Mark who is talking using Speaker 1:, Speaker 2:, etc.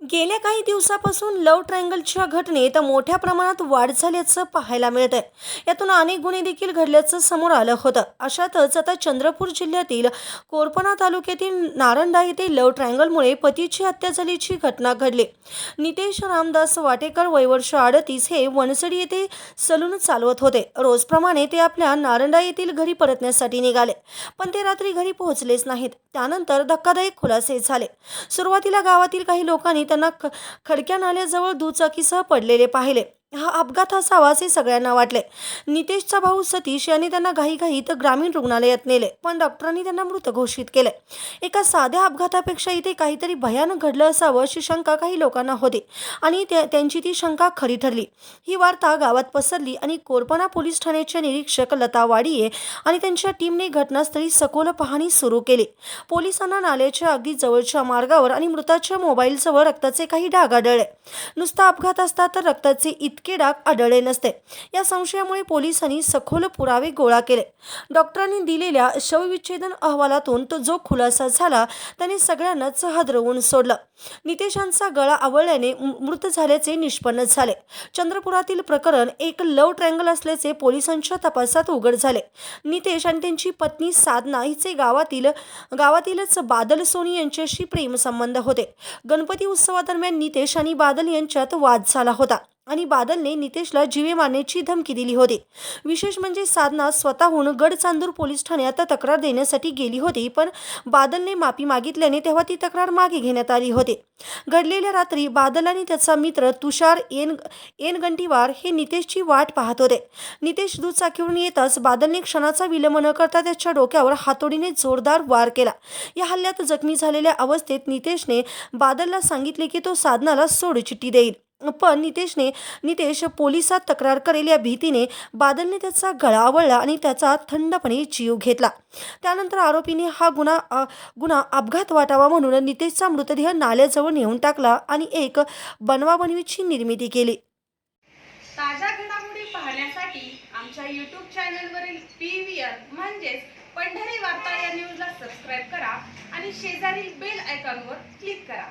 Speaker 1: गेल्या काही दिवसापासून लव्ह ट्रँगलच्या घटनेत मोठ्या प्रमाणात वाढ झाल्याचं पाहायला मिळत आहे यातून अनेक गुन्हे देखील घडल्याचं समोर आलं होतं. अशातच आता चंद्रपूर जिल्ह्यातील कोरपणा तालुक्यातील नारंडा येथे लव्ह ट्रँगलमुळे पतीची हत्या झाल्याची घटना घडली. नितेश रामदास वाटेकर वयवर्ष अडतीस हे वनसडी येथे सलून चालवत होते. रोजप्रमाणे ते आपल्या नारंडा येथील घरी परतण्यासाठी निघाले पण ते रात्री घरी पोहोचलेच नाहीत. त्यानंतर धक्कादायक खुलासे झाले. सुरुवातीला गावातील काही लोकांनी त्यांना ख खडक्या नाल्याजवळ दुचाकीसह पडलेले पाहिले. हा अपघात असावा असे सगळ्यांना वाटले. नितेशचा भाऊ सतीश यांनी त्यांना घाईघाईत ग्रामीण रुग्णालयात नेले पण डॉक्टरांनी त्यांना मृत घोषित केले. एका साध्या अपघातापेक्षा इथे काहीतरी भयानक घडलं असावं अशी शंका काही लोकांना होती आणि त्या- त्यांची ती शंका खरी ठरली. ही वार्ता गावात पसरली आणि कोरपणा पोलीस ठाण्याचे निरीक्षक लता वाडिये आणि त्यांच्या टीमने घटनास्थळी सखोल पाहणी सुरू केली. पोलिसांना नाल्याच्या अगदी जवळच्या मार्गावर आणि मृताच्या मोबाईलजवळ रक्ताचे काही डाग आढळले. नुसता अपघात असता तर रक्ताचे इतके डाग आढळले नसते. या संशयामुळे पोलिसांनी सखोल पुरावे गोळा केले. डॉक्टरांनी दिलेल्या शवविच्छेदन अहवालातून तो जो खुलासा झाला त्याने सगळ्यांनाच हादरवून सोडलं. नितेशांचा गळा आवळल्याने मृ- मृत झाल्याचे निष्पन्न झाले. चंद्रपुरातील प्रकरण एक लव्ह ट्रँगल असल्याचे पोलिसांच्या तपासात उघड झाले. नितेश आणि त्यांची पत्नी साधना हिचे गावातील गावातीलच बादल सोनी यांच्याशी प्रेमसंबंध होते. गणपती उत्सवादरम्यान नितेश आणि बादल यांच्यात वाद झाला होता. आणि बादलने नितेशला जीवे मारण्याची धमकी दिली होती. विशेष म्हणजे साधना स्वतःहून गडचांदूर पोलीस ठाण्यात तक्रार देण्यासाठी गेली होती पण बादलने माफी मागितल्याने तेव्हा ती तक्रार मागे घेण्यात आली होती. घडलेल्या रात्री बादल आणि त्याचा मित्र तुषार एन एनगंटीवार हे नितेशची वाट पाहत होते. नितेश दुचाकीवरून येताच बादलने क्षणाचा विलंब न करता त्याच्या डोक्यावर हातोडीने जोरदार वार केला. या हल्ल्यात जखमी झालेल्या अवस्थेत नितेशने बादलला सांगितले की तो साधनाला सोडचिठ्ठी देईल. पण नितेशने नितेश पोलिसात तक्रार करेल या भीतीने बादलने त्याचा गळा आवळला आणि त्याचा थंडपणे जीव घेतला. त्यानंतर आरोपीने हा गुन्हा गुन्हा अपघात वाटावा म्हणून नितेशचा मृतदेह नाल्याजवळ नेऊन टाकला आणि एक बनवाबनवीची निर्मिती केली.
Speaker 2: ताज्या घडामोडी पाहण्यासाठी आमच्या यूट्यूब चॅनलवरील पी व्ही आर म्हणजेच पंढरी वार्ता या न्यूजला सबस्क्राईब करा आणि शेजारील बेल आयकॉनवर क्लिक करा.